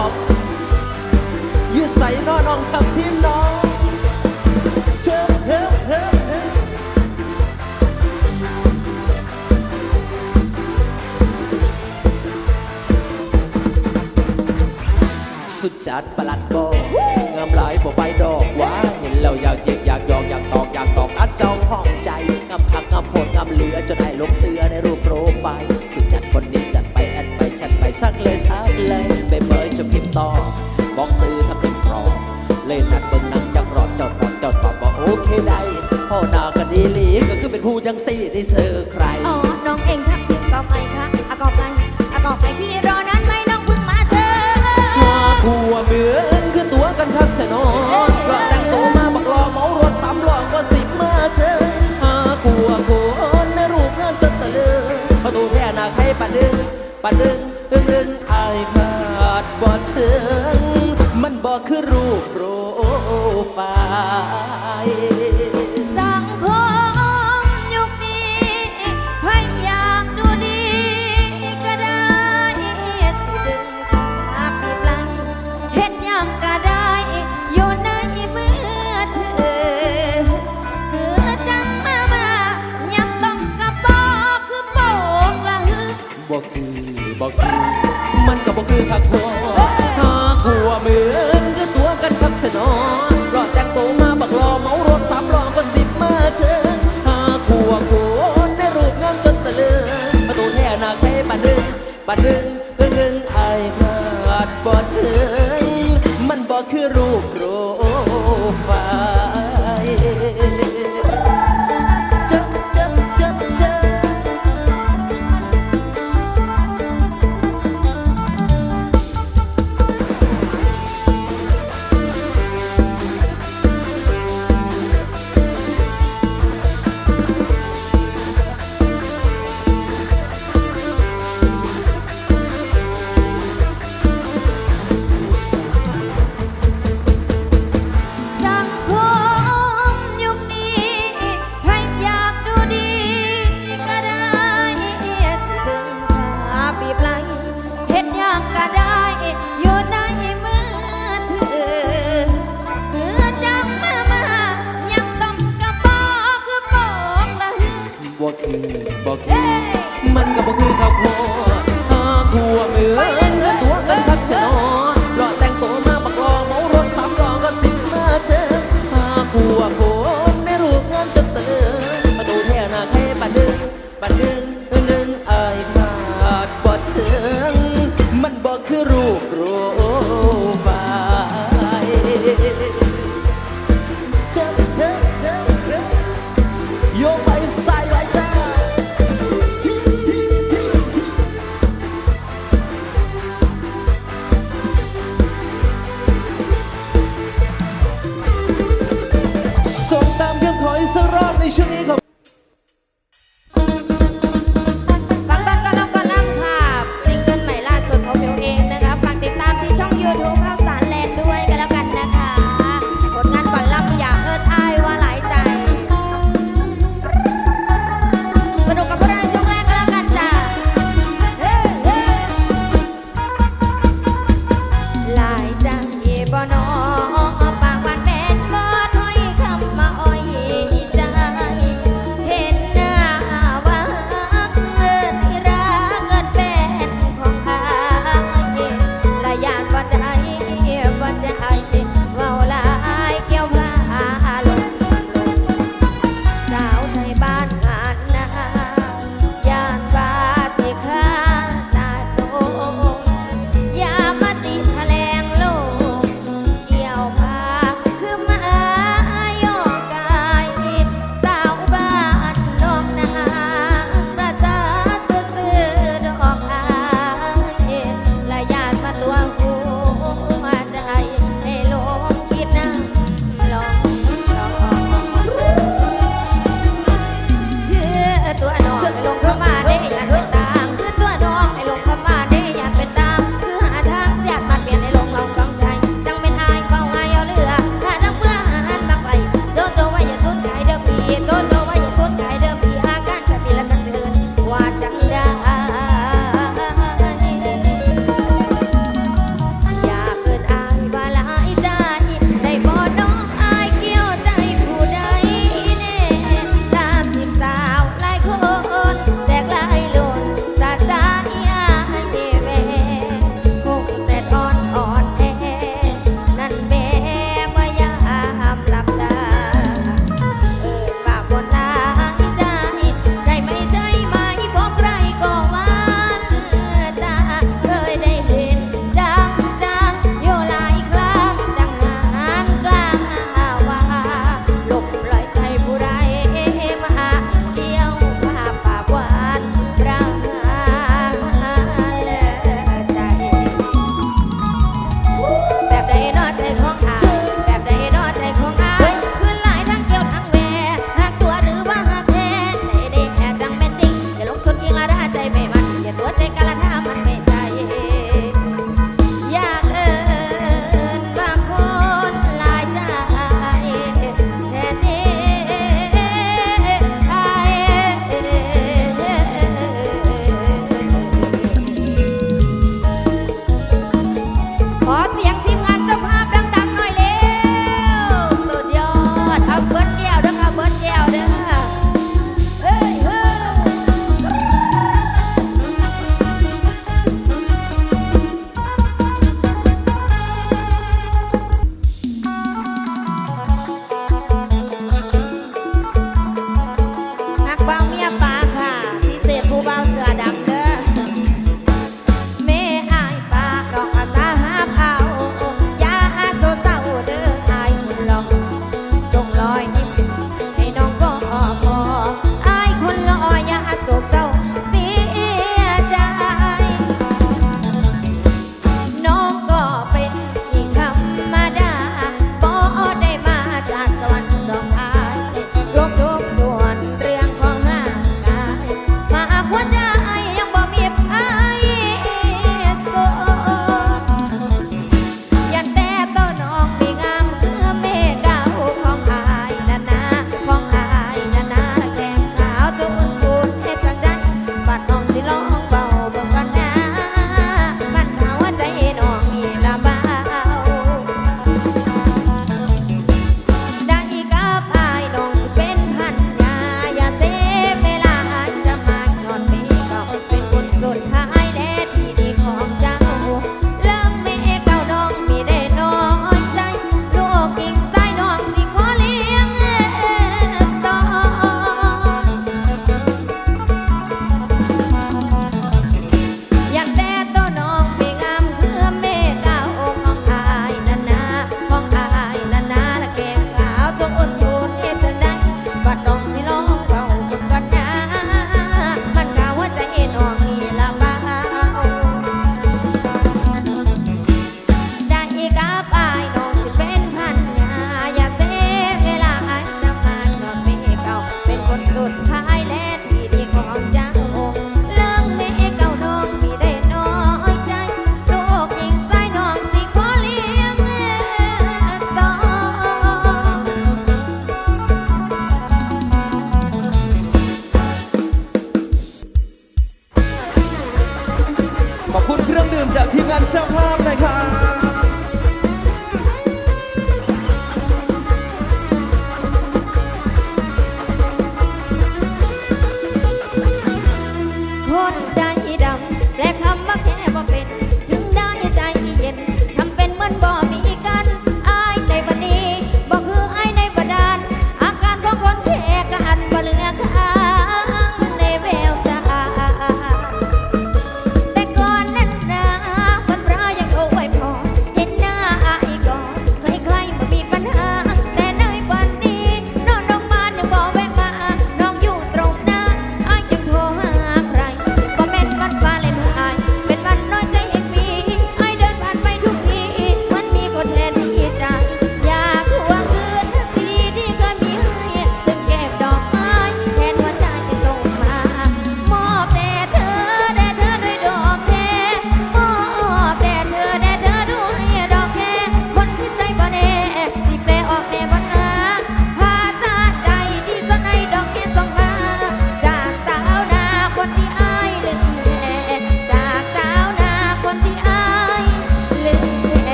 อกยืดใส่นอน้องทำทีมน้องเชิญเฮ้เฮ้เฮ้สุดจัดประหลัดบอกงามหลายบ่ใบดอกว่าเห็นแล้วอยากเย็กอยากยอกอยากตอกอยากตอกอัดเจ้าห้องใจงามผักงามโพดงามเหลือจนให้ลงเสือในรูปโปรไฟล์สุดจัดคนนี้ จัดไปชักเลยชักเลยไปเบยจะพิมพ์ต่อบอกซื้อทำเป็นปลอมเลยนัดเบิ่งหนังจังรอเจ้าตอเจ้าตอบบอกโอเคได้พ่อดากันดีลีก็คือเป็นผู้จังสี่ได้เธอใครอ๋อน้องเองครับกอบไงคะอากอบไงอากอบไงพี่รอน บ่คือบ่คือมันก็บ่คือคักพอหาผัวเหมือนคือตัวกันครับชะนอนรอแต่งตัวมาบักรอเมารถสามล้อก็สิบมาเชิญหาผัวโคนในรูปงามจนตะลึงประตูแท่นาใครปัดดึงปัดดึงดึงดึงอายขาดบ่เชิญมันบ่คือรูปโปร คื